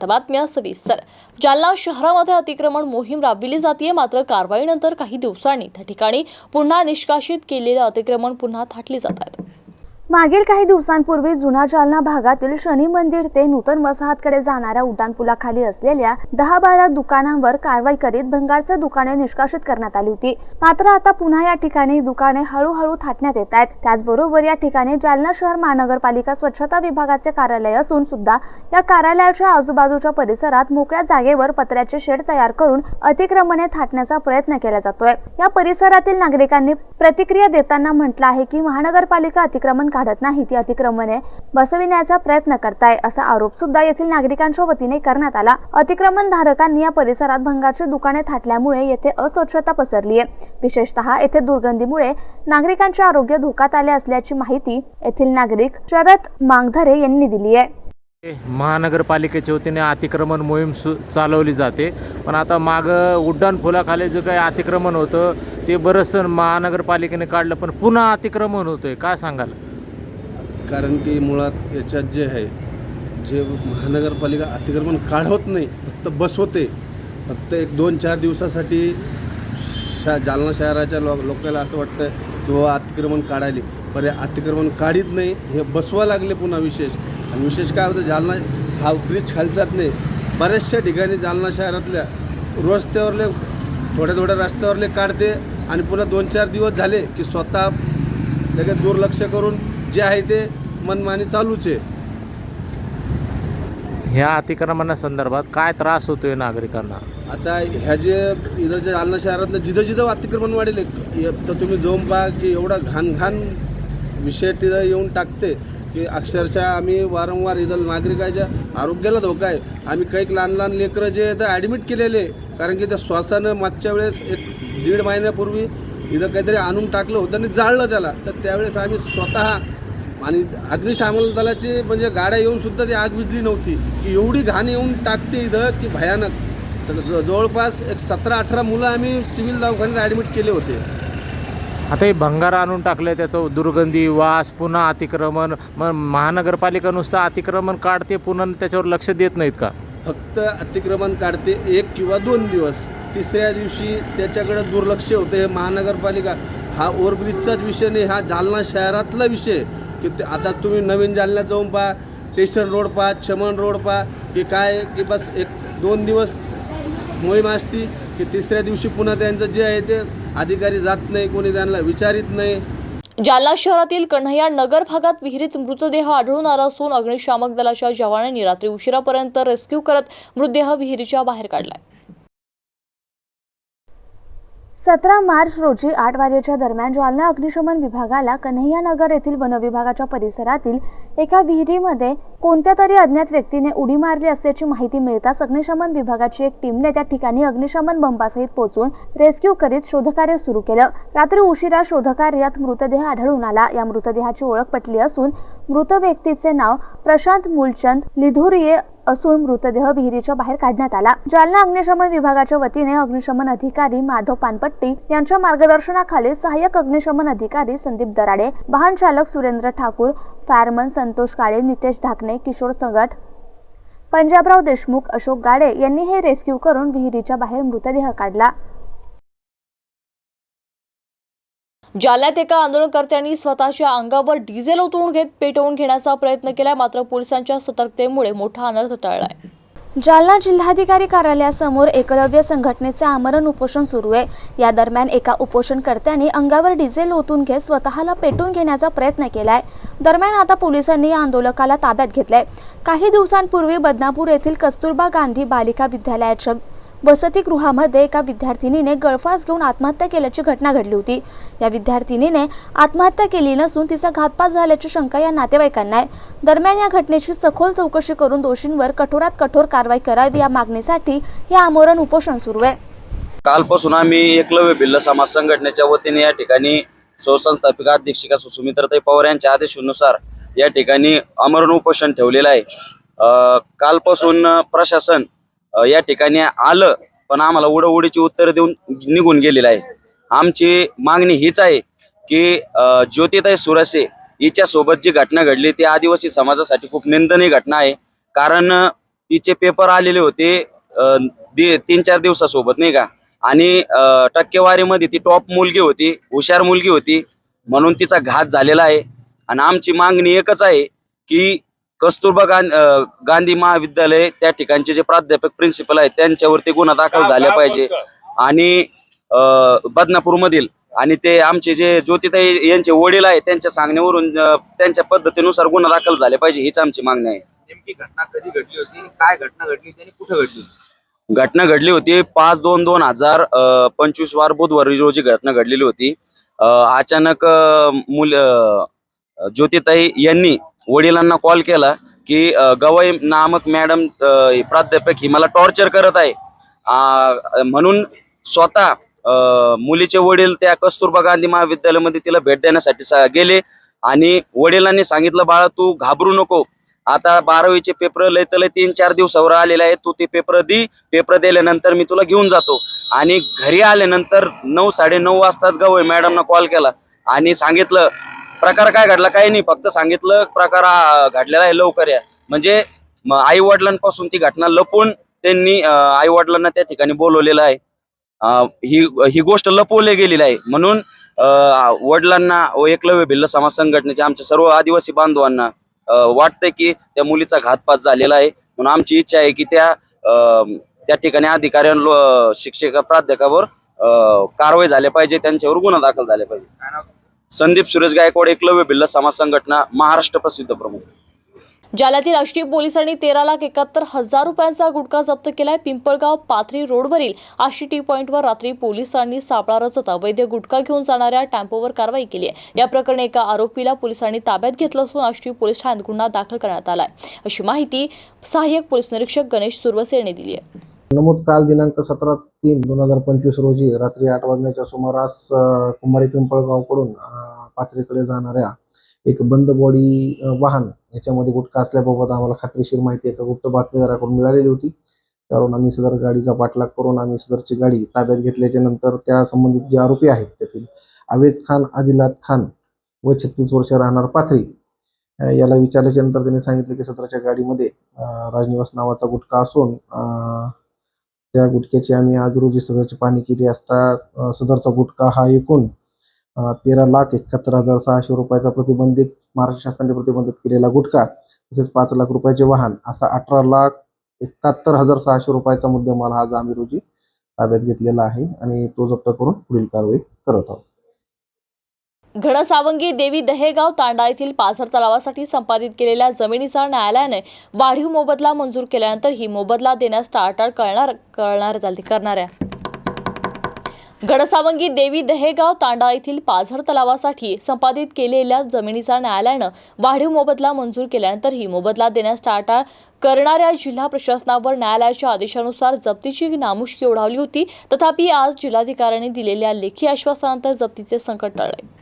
आता बातम्या सविस्तर. जालना शहरामध्ये अतिक्रमण मोहीम राबविली जाते मात्र कारवाईनंतर काही दिवसांनी त्या ठिकाणी पुन्हा निष्कासित केलेलं अतिक्रमण पुन्हा थाटले जात आहेत मागील काही दिवसांपूर्वी जुना जालना भागातील शनी मंदिर ते नूतन वसाहतकडे जाणाऱ्या उड्डाणपुलाखाली असलेल्या दहा बारा दुकानांवर कारवाई करीत भंगारचे दुकाने निष्कासित करण्यात आली होती. मात्र आता पुन्हा या ठिकाणी दुकाने हळूहळू थाटण्यात येत आहेत. त्याचबरोबर या ठिकाणी जालना शहर महानगरपालिका स्वच्छता विभागाचे कार्यालय असून सुद्धा या कार्यालयाच्या आजूबाजूच्या परिसरात मोकळ्या जागेवर पत्र्याचे शेड तयार करून अतिक्रमणे थाटण्याचा प्रयत्न केला जातोय. या परिसरातील नागरिकांनी प्रतिक्रिया देताना म्हटलं आहे की महानगरपालिका अतिक्रमण काढत नाही ती अतिक्रमणे. बसविण्याचा प्रयत्न करताय असा आरोप सुद्धा येथील नागरिकांच्या वतीने करण्यात आला. अतिक्रमण धारकांनी या परिसरात भंगारची दुकाने थाटल्यामुळे येथे अस्वच्छता पसरली आहे विशेषतः येथे दुर्गंधीमुळे नागरिकांचे आरोग्य धोक्यात आले असल्याची माहिती येथील नागरिक शरद मांगधरे यांनी दिली आहे महानगरपालिकेच्या वतीने अतिक्रमण मोहीम सु चालवली जाते. पण आता मागं उड्डाणपुलाखाली जे काही अतिक्रमण होतं ते बरंचसं महानगरपालिकेने काढलं पण पुन्हा अतिक्रमण होतं आहे काय सांगाल? कारण की मुळात याच्यात जे आहे जे महानगरपालिका अतिक्रमण काढवत नाही फक्त बसवते फक्त एक दोन चार दिवसासाठी शा जालना शहराच्या लो लोकांना असं वाटतं की बाबा अतिक्रमण काढायले. पर अतिक्रमण काढीत नाही हे बसवा लागले पुन्हा विशेष. आणि विशेष काय होतं जालना हा ब्रिज खालचाच नाही. बऱ्याचशा ठिकाणी जालना शहरातल्या रस्त्यावरले थोड्या थोड्या रस्त्यावरले काढते आणि पुन्हा दोन चार दिवस झाले की स्वतः लगेच दुर्लक्ष करून जे आहे ते मनमानी चालूच आहे. ह्या अतिक्रमणासंदर्भात काय त्रास होतोय नागरिकांना? आता ह्या जे इथं जे जालना शहरातलं जिथं जिथं अतिक्रमण वाढेल तर तुम्ही जाऊन पहा की एवढा घाण घाण विषय तिथं येऊन टाकते की अक्षरशः आम्ही वारंवार इथं नागरिकाच्या आरोग्याला धोका आहे. आम्ही काही लहान लहान लेकरं जे आहे ते ॲडमिट केलेले आहे. कारण की त्या श्वासानं मागच्या वेळेस एक दीड महिन्यापूर्वी इथं काहीतरी आणून टाकलं होतं आणि जाळलं त्याला. तर त्यावेळेस आम्ही स्वतः आणि अग्निशामक दलाची म्हणजे गाड्या येऊन सुद्धा ती आग विजली नव्हती. की एवढी घाण येऊन टाकते इथं की भयानक. तर ज- जवळपास एक सतरा अठरा मुलं आम्ही सिव्हिल दवाखान्यात ॲडमिट केले होते. आता हे भंगार आणून टाकलं त्याचं दुर्गंधी वास पुन्हा अतिक्रमण. मग महानगरपालिका नुसतं अतिक्रमण काढते पुन्हा त्याच्यावर लक्ष देत नाहीत का? फक्त अतिक्रमण काढते एक किंवा दोन दिवस. तिसऱ्या दिवशी त्याच्याकडे दुर्लक्ष होते. हे महानगरपालिका हा ओव्हरब्रिजचाच विषय नाही हा जालना शहरातला विषय की ते आता तुम्ही नवीन जालन्यात जाऊन पहा स्टेशन रोड पहा चमन रोड पहा की काय की बस एक दोन दिवस मोहीम असती की तिसऱ्या दिवशी पुन्हा त्यांचं जे आहे ते अधिकारी जात नाही कोणी त्यांना विचारित नाही. जालना शहरातील कन्हैया नगर भागात विहिरीत मृतदेह आढळून आला असून अग्निशामक दलाच्या जवानांनी रात्री उशिरापर्यंत रेस्क्यू करत मृतदेह विहिरीच्या बाहेर काढलाय सतरा मार्च रोजी आठ वाजेच्या दरम्यान जालना अग्निशमन विभागाला कन्हैयानगर येथील वनविभागाच्या परिसरातील एका विहिरीमध्ये कोणत्या तरी अज्ञात व्यक्तीने उडी मारली असल्याची माहिती मिळताच अग्निशमन विभागाची एक टीमने त्या ठिकाणी अग्निशमन बंबासहित पोहोचून रेस्क्यू करीत शोधकार्य सुरू केलं. रात्री उशिरा शोधकार्यात मृतदेह आढळून आला. या मृतदेहाची ओळख पटली असून मृत व्यक्तीचे नाव प्रशांत मूलचंद लिधुरिये असून मृतदेह विहिरीच्या बाहेर काढण्यात आला. जालना अग्निशमन विभागाच्या वतीने अग्निशमन अधिकारी माधव पानपट्टी यांच्या मार्गदर्शनाखाली सहाय्यक अग्निशमन अधिकारी संदीप दराडे वाहन चालक सुरेंद्र ठाकूर फायरमन संतोष काळे नितेश ढाकणे किशोर सगट पंजाबराव देशमुख अशोक गाडे यांनी हे रेस्क्यू करून विहिरीच्या बाहेर मृतदेह काढला. जालन्यात एका आंदोलनकर्त्यांनी स्वतःच्या अंगावर डिझेल उतरून घेत पेटवून घेण्याचा प्रयत्न केला मात्र पोलिसांच्या सतर्कतेमुळे मोठा अनर्थ टळलाय. जालना जिल्हाधिकारी कार्यालयासमोर एकलव्य संघटनेचे आमरण उपोषण सुरू आहे. या दरम्यान एका उपोषणकर्त्याने अंगावर डिझेल ओतून घेत स्वतःला पेटून घेण्याचा प्रयत्न केलाय. दरम्यान आता पोलिसांनी या आंदोलकाला ताब्यात घेतलंय. काही दिवसांपूर्वी बदनापूर येथील कस्तुरबा गांधी बालिका विद्यालयाच्या वसतिगृहामध्ये एका विद्यार्थिनीने गळफास घेऊन आत्महत्या केल्याची घटना घडली होती. या विद्यार्थिनीने आत्महत्या केली नसून तिचा घातपात झाल्याची शंका या नातेवाईकांना आहे. दरम्यान या घटनेची सखोल चौकशी करून दोषींवर कठोरात कठोर कारवाई करावी या मागणीसाठी हे आमरण उपोषण सुरू आहे. कालपासून आम्ही एकलव्य भिल्ल समाज संघटनेच्या वतीने या ठिकाणी सहसंस्थापिका अध्यक्षिका सुमित्राताई पवार यांच्या आदेशानुसार या ठिकाणी अमरण उपोषण ठेवलेलं आहे. कालपासून प्रशासन या ठिकाणी आलं पण आम्हाला उडवडीची उत्तर देऊन निघून गेलेलं आहे. आमची मागणी हीच आहे की ज्योतिताई सुरसे हिच्या सोबत जी घटना घडली ती आदिवासी समाजासाठी खूप निंदनीय घटना आहे. कारण तिचे पेपर आलेले होते तीन चार दिवसासोबत नाही का? आणि टक्केवारीमध्ये ती टॉप मुलगी होती हुशार मुलगी होती म्हणून तिचा घात झालेला आहे. आणि आमची मागणी एकच आहे की कस्तुरबा गां- अ, गांधी महाविद्यालय त्या ठिकाणचे जे प्राध्यापक प्रिन्सिपल आहेत त्यांच्यावरती गुन्हा दाखल झाला पाहिजे. आणि बदनापूर मधील आणि ते आमचे जे ज्योतिताई यांचे वडील आहेत त्यांच्या सांगण्यावरून त्यांच्या पद्धतीनुसार गुन्हा दाखल झाले पाहिजे हीच आमची मागणी आहे. नेमकी घटना कधी घडली होती? काय घटना घडली होती आणि कुठं घडली होती? घटना घडली होती पाच दोन दोन हजार पंचवीस वार बुधवारी रोजी घटना घडलेली होती. अचानक मुल ज्योतिताई यांनी वडिलांना कॉल केला की गवई नामक मॅडम प्राध्यापक ही मला टॉर्चर करत आहे. म्हणून स्वतः मुलीचे वडील त्या कस्तुरबा गांधी महाविद्यालयामध्ये तिला भेट देण्यासाठी सा- गेले. आणि वडिलांनी सांगितलं बाळा तू घाबरू नको. आता बारावीचे पेपर लय तर लय तीन चार दिवसावर आलेले आहेत. तू ते पेपर दी. पेपर दिल्यानंतर मी तुला घेऊन जातो. आणि घरी आल्यानंतर नऊ साडे नऊ वाजताच गवई मॅडमना कॉल केला आणि सांगितलं प्रकार काय घडला काही नाही. फक्त सांगितलं प्रकार घडलेला आहे लवकर या. म्हणजे आई वडिलांपासून ती घटना लपून त्यांनी आई वडिलांना त्या ठिकाणी बोलवलेलं आहे. ही ही गोष्ट लपवली गेलेली आहे. म्हणून वडिलांना व एकलव्य भिल्ल समाज संघटनेच्या आमच्या सर्व आदिवासी बांधवांना वाटतंय की त्या मुलीचा घातपात झालेला आहे. म्हणून आमची इच्छा आहे की त्या त्या ठिकाणी अधिकाऱ्यां शिक्षक प्राध्यापकावर कारवाई झाल्या पाहिजे त्यांच्यावर गुन्हा दाखल झाले पाहिजे. संदीप सुरेश गायकवाड एकलव्य भिल्ल समाज संघटना महाराष्ट्र प्रसिद्ध प्रमुख. जालन्यातील राष्ट्रीय पोलिसांनी तेरा लाख एकाहत्तर हजार रुपयांचा गुटखा जप्त केलाय. पिंपळगाव पाथरी रोडवरील आशी टी पॉईंटवर रात्री पोलिसांनी सापळा रचत वैद्य गुटखा घेऊन जाणाऱ्या टॅम्पोवर कारवाई केली आहे. या प्रकरणी एका आरोपीला पोलिसांनी ताब्यात घेतलं असून आष्टी पोलीस ठाण्यात गुन्हा दाखल करण्यात आलाय. अशी माहिती सहाय्यक पोलीस निरीक्षक गणेश सुरवसे यांनी दिली आहे. नमूद काल दिनांक सतरा तीन दोन हजार पंचवीस रोजी रात्री आठ वाजण्याच्या सुमारास कुंभारी कुमारी पिंपळगावकडून पाथरीकडे जाणाऱ्या एक बंद बॉडी वाहन याच्यामध्ये गुटखा असल्याबाबत आम्हाला खात्रीशीर माहिती एका गुप्त बातमीदाराकडून मिळालेली होती. त्यावरून आम्ही सदर गाडीचा पाठलाग करून आम्ही सदरची गाडी ताब्यात घेतल्याच्या नंतर त्या संबंधित जे आरोपी आहेत त्यातील आवेज खान आदिलात खान व छत्तीस वर्ष राहणार पाथरी याला विचारल्याच्या नंतर त्यांनी सांगितलं की सदरच्या गाडीमध्ये राजनिवास नावाचा गुटखा असून त्या गुटख्याची आम्ही आज रोजी सगळ्याची पाहणी केली असता सदरचा गुटखा हा एकूण तेरा लाख एकाहत्तर हजार सहाशे रुपयाचा प्रतिबंधित महाराष्ट्र शासनाने प्रतिबंधित केलेला गुटखा तसेच पाच लाख रुपयाचे वाहन असा अठरा लाख एकाहत्तर हजार सहाशे रुपयाचा मुद्देमाल आज आम्ही रोजी ताब्यात घेतलेला आहे आणि तो जप्त करून पुढील कारवाई करत आहोत. घनसावंगी देवी दहेगाव तांडा येथील पाझर तलावासाठी संपादित केलेल्या जमिनीचा न्यायालयाने वाढीव मोबदला मंजूर केल्यानंतर ही मोबदला देण्यास टाळटाळ करणार करणार झाली करणार आहे घनसावंगी देवी दहेगाव तांडा येथील पाझर तलावासाठी संपादित केलेल्या जमिनीचा न्यायालयानं वाढीव मोबदला मंजूर केल्यानंतर ही मोबदला देण्यास टाळटाळ करणाऱ्या जिल्हा प्रशासनावर न्यायालयाच्या आदेशानुसार जप्तीची नामुष्की ओढावली होती. तथापि आज जिल्हाधिकाऱ्यांनी दिलेल्या लेखी आश्वासनानंतर जप्तीचे संकट टळले.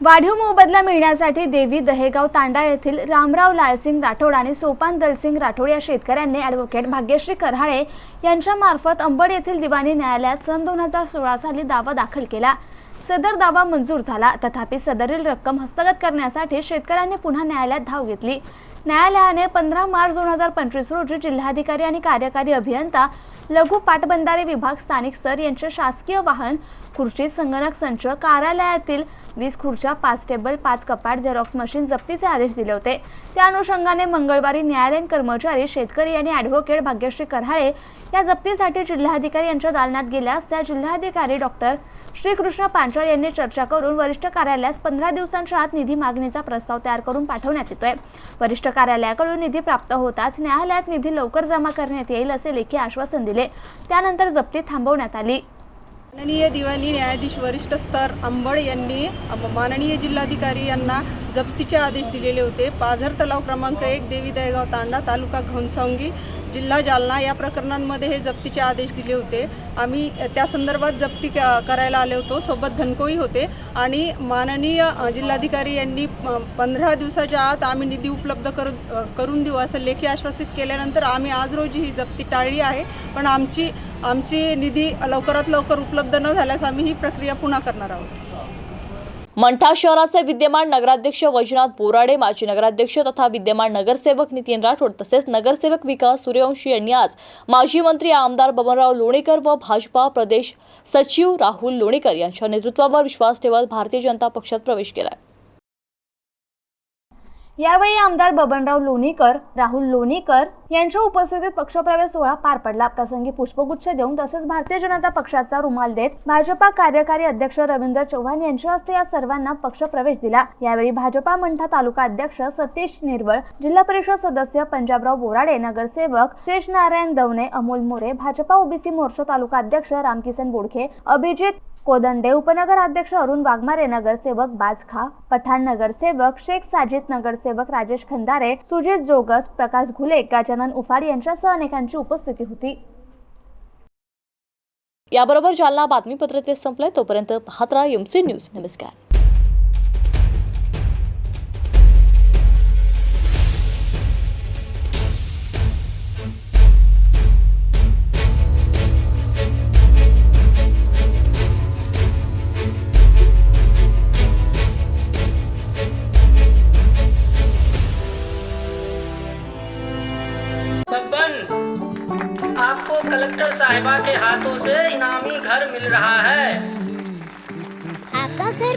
वाढीव मोबदला मिळण्यासाठी देवी दहेगाव तांडा येथील रामराव लालसिंग राठोड आणि सोपान दलसिंग राठोड या शेतकऱ्यांनी ॲडव्होकेट भाग्यश्री करहाळे यांच्या मार्फत अंबड येथील दिवाणी न्यायालयात सन दोन हजार सोळा साली दावा दाखल केला. सदर दावा मंजूर झाला. तथापि सदरील रक्कम हस्तगत करण्यासाठी शेतकऱ्यांनी पुन्हा न्यायालयात धाव घेतली. न्यायालयाने पंधरा मार्च दोन हजार पंचवीस रोजी जिल्हाधिकारी आणि कार्यकारी अभियंता लघु पाटबंधारे विभाग स्थानिक स्तर यांचे शासकीय वाहन खुर्ची संगणक संच कार्यालयातील वीस खुर्च्या पाच टेबल पाच कपाट झेरॉक्स मशीन जप्तीचे आदेश दिले होते. त्या अनुषंगाने मंगळवारी न्यायालयीन कर्मचारी शेतकरी आणि ॲडव्होकेट भाग्यश्री कऱ्हाळे या जप्तीसाठी जिल्हाधिकारी यांच्या दालनात गेल्यास त्या जिल्हाधिकारी डॉक्टर श्रीकृष्ण पांचाळ यांनी चर्चा करून वरिष्ठ कार्यालयास पंधरा दिवसांच्या आत निधी मागणीचा प्रस्ताव तयार करून पाठवण्यात येतोय. वरिष्ठ कार्यालयाकडून निधी प्राप्त होताच न्यायालयात निधी लवकर जमा करण्यात येईल असे लेखी आश्वासन दिले. त्यानंतर जप्ती थांबवण्यात आली. माननीय दिवाणी न्यायाधीश वरिष्ठ स्तर अंबड यांनी माननीय जिल्हाधिकारी यांना जप्तीचे आदेश दिलेले होते. पाझर तलाव क्रमांक एक देवी दयगाव तांडा तालुका घनसावंगी जिल्हा जालना या प्रकरणांमध्ये हे जप्तीचे आदेश दिले होते. आम्ही त्या संदर्भात जप्ती क- करायला आले होतो. सोबत धनकोई होते आणि माननीय जिल्हाधिकारी यांनी पंधरा दिवसाच्या आत आम्ही निधी उपलब्ध करू करून देऊ असं लेखी आश्वासित केल्यानंतर आम्ही आज रोजी ही जप्ती टाळली आहे. पण आमची आमची निधी लवकरात लवकर उपलब्ध न झाल्यास आम्ही ही प्रक्रिया पुन्हा करणार आहोत. मंठा शहराचे विद्यमान नगराध्यक्ष वैजनाथ बोराडे माजी नगराध्यक्ष तथा विद्यमान नगरसेवक नितीन राठोड तसेच नगरसेवक विकास सूर्यवंशी यांनी आज माजी मंत्री आमदार बबनराव लोणीकर व भाजपा प्रदेश सचिव राहुल लोणीकर यांच्या नेतृत्वावर विश्वास ठेवत भारतीय जनता पक्षात प्रवेश केला यावेळी आमदार बबनराव लोणीकर राहुल लोणीकर यांच्या उपस्थितीत पक्षप्रवेश सोहळा पार पडला. प्रसंगी पुष्पगुच्छ देऊन तसेच भारतीय जनता पक्षाचा रुमाल देत भाजपा कार्यकारी अध्यक्ष रवींद्र चव्हाण यांच्या हस्ते या सर्वांना पक्षप्रवेश दिला. यावेळी भाजपा मंठा तालुका अध्यक्ष सतीश निर्वळ जिल्हा परिषद सदस्य पंजाबराव बोराडे नगरसेवक शेष नारायण दवणे अमोल मोरे भाजपा ओबीसी मोर्चा तालुका अध्यक्ष रामकिसन बोडखे अभिजित कोदंडे उपनगर अध्यक्ष अरुण वाघमारे नगरसेवक बाजखा पठाण नगरसेवक शेख साजिद नगरसेवक राजेश खंदारे सुजित जोगस प्रकाश घुले गजानन उफाड यांच्यासह अनेकांची उपस्थिती होती. याबरोबर जालना बातमीपत्र ते संपलंय. तोपर्यंत पाहत राहा एमसी न्यूज नमस्कार.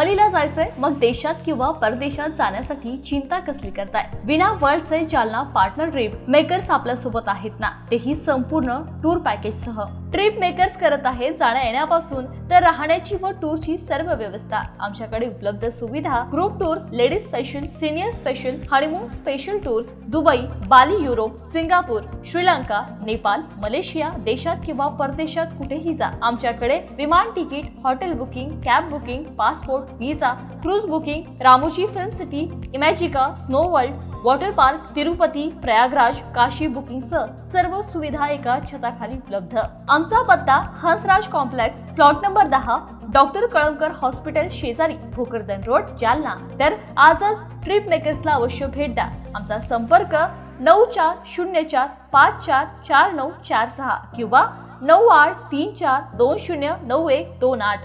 Hollywood जायचंय? मग देशात किंवा परदेशात जाण्यासाठी चिंता कसली करताय? विना वर्ल्डचे जालना पार्टनर ट्रिप मेकर्स आपल्यासोबत आहेत ना? तेही संपूर्ण टूर पॅकेज सह. ट्रिप मेकर्स करत आहेत जाण्या येण्यापासून तर राहण्याची व टूरची सर्व व्यवस्था. आमच्याकडे उपलब्ध सुविधा group tours ladies special senior special honeymoon special tours Dubai Bali Europe Singapore Sri Lanka Nepal Malaysia देशात किंवा परदेशात कुठेही जा. आमच्याकडे विमान ticket hotel booking cab booking passport visa cruise booking Ramoji film city Imagica snow world water park Tirupati Prayagraj Kashi booking सह सर्व सुविधा एका छताखाली उपलब्ध. आमचा पत्ता हंसराज कॉम्प्लेक्स प्लॉट नंबर दहा डॉक्टर कळमकर हॉस्पिटल शेजारी भोकरदन रोड जालना. तर आजच ट्रिप मेकर्सला अवश्य भेट द्या. आमचा संपर्क नऊ चार शून्य चार पाच चार चार नऊ चार सहा किंवा नऊ आठ तीन चार दोन शून्य नऊ एक दोन आठ.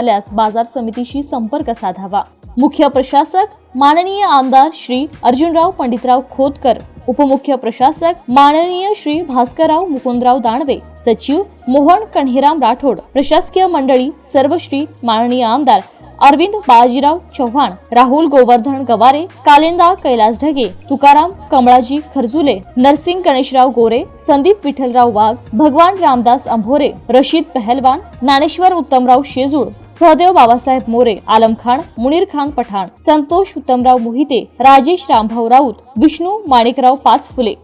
झाल्यास बाजार समितीशी संपर्क साधावा. मुख्य प्रशासक माननीय आमदार श्री अर्जुनराव पंडितराव खोतकर उपमुख्य प्रशासक माननीय श्री भास्करराव मुकुंदराव दानवे सचिव मोहन कन्हेराम राठोड प्रशासकीय मंडळी सर्व श्री माननीय आमदार अरविंद बाजीराव चव्हाण राहुल गोवर्धन गवारे कालिंदा कैलास ढगे तुकाराम कमळाजी खरजुले नरसिंग गणेशराव गोरे संदीप विठ्ठलराव वाघ भगवान रामदास अंभोरे रशीद पहलवान ज्ञानेश्वर उत्तमराव शेजूळ सहदेव बाबासाहेब मोरे आलम खान मुनीर खान पठाण संतोष उत्तमराव मोहिते राजेश रामभाऊ राऊत विष्णू माणिकराव पाच फुले